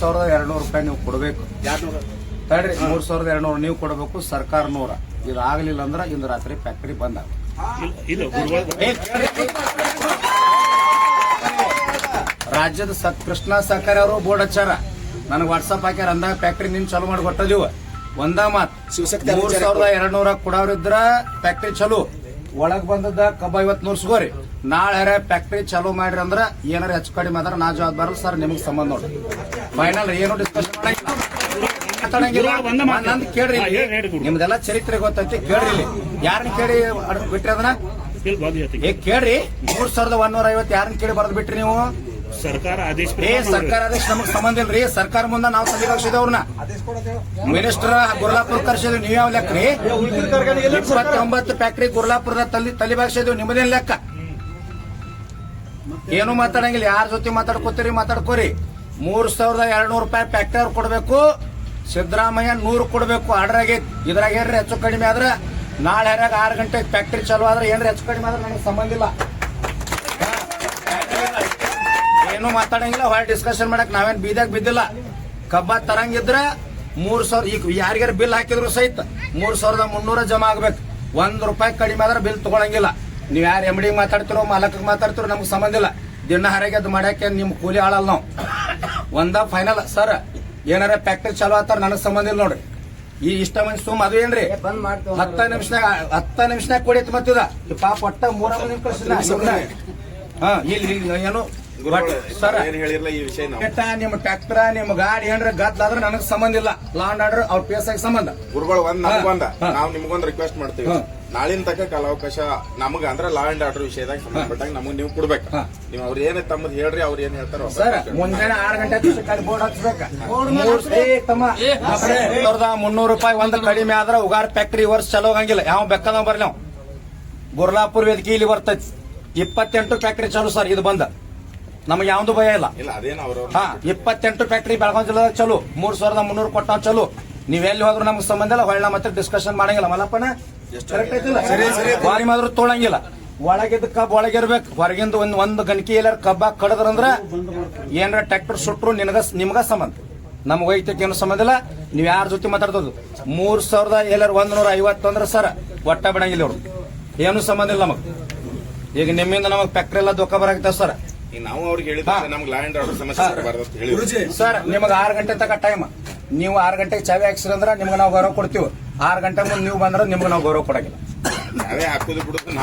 ಸಾವಿರದ ಎರಡ್ನೂರು ರೂಪಾಯಿ ನೀವು ಕೊಡಬೇಕು. ತಡ್ರಿ ಮೂರ್ ಸಾವಿರದ ಎರಡ್ನೂರು ನೀವು ಕೊಡಬೇಕು ಸರ್ಕಾರ ನೂರ. ಇದು ಆಗಲಿಲ್ಲ ಅಂದ್ರೆ ಇಂದು ರಾತ್ರಿ ಫ್ಯಾಕ್ಟರಿ ಬಂದ್ ರಾಜ್ಯದ ಸತ್ ಕೃಷ್ಣ ಸಹಕಾರಿ ಅವರು ಬೋರ್ಡ್ ಹಚ್ಚಾರ. ನನಗೆ ವಾಟ್ಸಪ್ ಹಾಕ್ಯಾರ ಅಂದಾಗ ಫ್ಯಾಕ್ಟ್ರಿ ನಿನ್ ಚಾಲೂ ಮಾಡಿ ಕೊಟ್ಟದೀವ ಒಂದ ಮಾತ್. ಮೂರ್ ಸಾವಿರದ ಎರಡ್ ನೂರ ಕೊಡೋರಿದ್ರ ಫ್ಯಾಕ್ಟ್ರಿ ಚಲೋ. ಒಳಗ್ ಬಂದದ ಕಬ್ಬ ಐವತ್ ನೂರ್ ಸಿಗೋರಿ ನಾಳೆ ಫ್ಯಾಕ್ಟ್ರಿ ಚಾಲೂ ಮಾಡ್ರಿ ಅಂದ್ರ ಏನಾರ ಹೆಚ್ಚು ಕಡಿಮೆ ಆದ್ರ ನಾ ಜವಾಬ್ದಾರ ಸರ್ ನಿಮ್ಗೆ ಸಂಬಂಧ ನೋಡ್ರಿ. ಫೈನಲ್ ಏನು ಮಾತು. ನಂದು ಕೇಳ್ರಿ. ನಿಮ್ದೆಲ್ಲ ಚರಿತ್ರೆ ಗೊತ್ತೈತಿ ಕೇಳ್ರಿ ಯಾರನ್ನ ಕೇಳಿ ಬಿಟ್ರಿ ಅದನ್ನ? ಏ ಕೇಳ್ರಿ. ಮೂರ್ ಸಾವಿರದ ಒಂದೂರ ಐವತ್ತು ಯಾರನ್ನ ಕೇಳಿ ಬರೆದ್ ಬಿಟ್ರಿ ನೀವು? ಸರ್ಕಾರ ಆದೇಶ ಏ ಸರ್ಕಾರ ಆದೇಶ ನಮಗ್ ಸಂಬಂಧ ಇಲ್ರಿ. ಸರ್ಕಾರ ಮುಂದೆ ನಾವು ತಲೆ ಹಾಕ್ಸಿದೇವ್ ಅವ್ರನ್ನ. ಮಿನಿಸ್ಟರ್ ಗುರ್ಲಾಪುರ ಕರ್ಸಿದ್ವಿ. ನೀವ್ ಯಾವ ಲೆಕ್ಕ ರೀ? ಇಪ್ಪತ್ತೊಂಬತ್ತು ಫ್ಯಾಕ್ಟ್ರಿ ಗುರ್ಲಾಪುರದ ತಲೆ ತಲೆ ಬಾಗ್ಸಿದ್ವಿ ನಿಮ್ಮದೇನ್ ಲೆಕ್ಕ? ಏನು ಮಾತಾಡಂಗಿಲ್ಲ. ಯಾರ ಜೊತೆ ಮಾತಾಡ್ಕೋತೀರಿ ಮಾತಾಡ್ಕೋರಿ. ಮೂರ್ ಸಾವಿರದ ಎರಡ್ ನೂರು ರೂಪಾಯಿ ಫ್ಯಾಕ್ಟರಿ ಕೊಡಬೇಕು. ಸಿದ್ದರಾಮಯ್ಯ ನೂರು ಕೊಡಬೇಕು. ಆರ್ಡರ್ ಇದ್ರಾಗ ಏನ್ರಿ ಹೆಚ್ಚು ಕಡಿಮೆ ಆದ್ರೆ ನಾಳೆ ಹರ್ಯಾಗ ಆರು ಗಂಟೆಗೆ ಫ್ಯಾಕ್ಟರಿ ಚಾಲು ಆದ್ರೆ ಏನ್ರಿ ಹೆಚ್ಚು ಕಡಿಮೆ ಆದ್ರೆ ನನಗೆ ಸಂಬಂಧ ಇಲ್ಲ. ಏನು ಮಾತಾಡಂಗಿಲ್ಲ. ಹೊರ ಡಿಸ್ಕಷನ್ ಮಾಡಕ್ ನಾವೇನ್ ಬೀದಾಗ ಬಿದ್ದಿಲ್ಲ. ಕಬ್ಬ ತರಂಗಿದ್ರೆ ಮೂರ್ ಸಾವಿರ ಈಗ ಯಾರಿಗಾರ ಬಿಲ್ ಹಾಕಿದ್ರು ಸಹಿತ ಮೂರ್ ಸಾವಿರದ ಮುನ್ನೂರ ಜಮಾ ಆಗ್ಬೇಕು. ಒಂದ್ ರೂಪಾಯಿ ಕಡಿಮೆ ಆದ್ರೆ ಬಿಲ್ ತಗೊಳಂಗಿಲ್ಲ. ನೀವ್ ಯಾರು ಎಮ್ಡಿಗೆ ಮಾತಾಡ್ತಿರೋ ಮಾಲಕಕ್ಕೆ ಮಾತಾಡ್ತಿರೋ ನಮ್ಗೆ ಸಂಬಂಧ ಇಲ್ಲ. ದಿನ ಹರಗೆ ಅದು ಮಾಡಕ್ಕೆ ನಿಮ್ ಕೂಲಿ ಆಳಲ್ಲ ನಾವು. ಒಂದ ಫೈನಲ್ ಸರ್ ಏನಾರ ಫ್ಯಾಕ್ಟರಿ ಚಾಲು ಆತಾರ ನನಗ್ ಸಂಬಂಧ ಇಲ್ಲ ನೋಡ್ರಿ. ಈ ಇಷ್ಟ ಮಂದಿ ಸುಮ್ ಅದು ಏನ್ರಿ? ಹತ್ತ ನಿಮಿಷನಾಗ ಹತ್ತ ನಿಮಿಷನಾಗ ಕೊಡಿ ಮತ್ತಿದ. ಪಾಪ ಒಟ್ಟ ಮೂರ. ಹಾ ಇಲ್ಲಿ ಏನು? ಸರ್ ನಿಮ್ ಹೇಳಿರಲ್ಲ ಈ ವಿಷಯ ಕೆಟ್ಟ ನಿಮ್ಮ ಟ್ರ್ಯಾಕ್ಟರ್ ನಿಮ್ಮ ಗಾಡಿ ಏನ್ರ ಗದ್ಲಾದ್ರೆ ನನಗ್ ಸಂಬಂಧ ಇಲ್ಲ. ಲಾಂಡ್ ಆರ್ಡರ್ ಅವ್ರ ಪೇಸ್ ಎಸ್ ಸಂಬಂಧ. ಗುರುಗಳು ಒಂದ್. ನಾವು ನಿಮ್ಗೊಂದ್ ರಿಕ್ವೆಸ್ಟ್ ಮಾಡ್ತೀವಿ. ನಾಳಿನ ತಕ್ಕ ಕಾಲಾವಕಾಶ ನಮಗ ಅಂದ್ರ ಲಾ ಅಂಡ್ ಆರ್ಡರ್ ವಿಷಯದಾಗ ಸಂಬಂಧಪಟ್ಟಾಗ ನಮಗ್ ನೀವು ಕೊಡ್ಬೇಕು. ನೀವು ಅವ್ರ ಏನ್ ತಮ್ಮದ್ ಹೇಳ್ರಿ ಅವ್ರ ಏನ್ ಹೇಳ್ತಾರೋ ಸರ್ ಮುಂಜಾನೆ ಆರು ಗಂಟೆ ಬೋರ್ಡ್ ಮುನ್ನೂರು ರೂಪಾಯಿ ಒಂದ್ ಕಡಿಮೆ ಆದ್ರ ಉಗಾರ್ ಫ್ಯಾಕ್ಟ್ರಿ ವರ್ಷ ಚಲೋ ಹಂಗಿಲ್ಲ ಯಾವ ಬೆಕ್ಕದ ಬರ್ಲಿ ನಾವು ಗುರ್ಲಾಪುರ್ ವೇದಿಕೆ ಇಲ್ಲಿ ಬರ್ತೈತಿ. ಇಪ್ಪತ್ತೆಂಟು ಫ್ಯಾಕ್ಟ್ರಿ ಚಲೋ ಸರ್ ಇದು ಬಂದ. ನಮಗೆ ಯಾವ್ದು ಭಯ ಇಲ್ಲ. ಇಲ್ಲ ಅದೇನ್ ಅವ್ರ ಹಾ ಇಪ್ಪತ್ತೆಂಟು ಫ್ಯಾಕ್ಟ್ರಿ ಬೆಳಗಾವಿ ಜಿಲ್ಲೆದಾಗ ಚಲೋ. ಮೂರ್ ಸಾವಿರದ ಮುನ್ನೂರು ಕೊಟ್ಟ ಚಲೋ. ನೀವೆಲ್ಲಿ ಎಲ್ಲಿ ಹೋದ್ರು ನಮ್ಗೆ ಸಂಬಂಧ ಇಲ್ಲ ಹೊಳ್ಳ ಮತ್ತೆ ಡಿಸ್ಕಷನ್ ಮಾಡಂಗಿಲ್ಲ. ಮಲ್ಲಪ್ಪನ ಐತಿಲ್ಲ ಬಾರಿ ಮಾತ್ರ ತೊಳಂಗಿಲ್ಲ. ಒಳಗಿದ್ದ ಕಬ್ ಒಳಗಿರ್ಬೇಕು. ಹೊರಗಿಂದ ಒಂದ್ ಒಂದ್ ಗಣಕಿ ಎಲ್ಲಾರ ಕಬ್ಬ ಕಡದ್ರಂದ್ರ ಏನಾರ ಟ್ರ್ಯಾಕ್ಟರ್ ಸುಟ್ರು ನಿನಗ ನಿಮ್ಗ ಸಂಬಂಧ. ನಮ್ಗೆ ವೈದ್ಯಕ್ಕೆ ಏನು ಸಂಬಂಧ ಇಲ್ಲ. ನೀವ್ ಯಾರ ಜೊತೆ ಮಾತಾಡ್ತದ. ಮೂರ್ ಸಾವಿರದ ಎಲ್ಲಾರ ಒಂದ್ ನೂರ ಐವತ್ತು ಅಂದ್ರೆ ಸರ್ ಒಟ್ಟ ಬಿಡಂಗಿಲ್ಲ ಅವ್ರು ಏನು ಸಂಬಂಧ ಇಲ್ಲ ನಮಗ್. ಈಗ ನಿಮ್ಮಿಂದ ನಮಗ್ ಫ್ಯಾಕ್ಟ್ರಿ ಎಲ್ಲ ದುಃಖ ಬರಾಕತ್ತಾವ ಸರ್. ಈಗ ನಾವು ಅವ್ರಿಗೆ ಹೇಳಿದ್ರೆ. ನಮ್ಗೆ ಲಾ ಅಂಡ್ ಆರ್ಡರ್ ಸಮಸ್ಯೆ ಬರಬಾರ್ದು ಅಂತ ಹೇಳಿ ಸರ್ ನಿಮಗೆ ಆರು ಗಂಟೆ ತಕ ಟೈಮ್ ನೀವು ಆರು ಗಂಟೆಗೆ ಚಾವಿ ಹಾಕ್ಸಿರ ಅಂದ್ರೆ ನಿಮ್ಗೆ ನಾವು ಗೌರವ ಕೊಡ್ತೀವಿ. ಆರು ಗಂಟೆ ಮುಂದೆ ನೀವು ಬಂದ್ರೆ ನಿಮ್ಗೆ ನಾವು ಗೌರವ ಕೊಡಕಿಲ್ಲ ನಾವೇ ಹಾಕೋದು ಬಿಡೋದು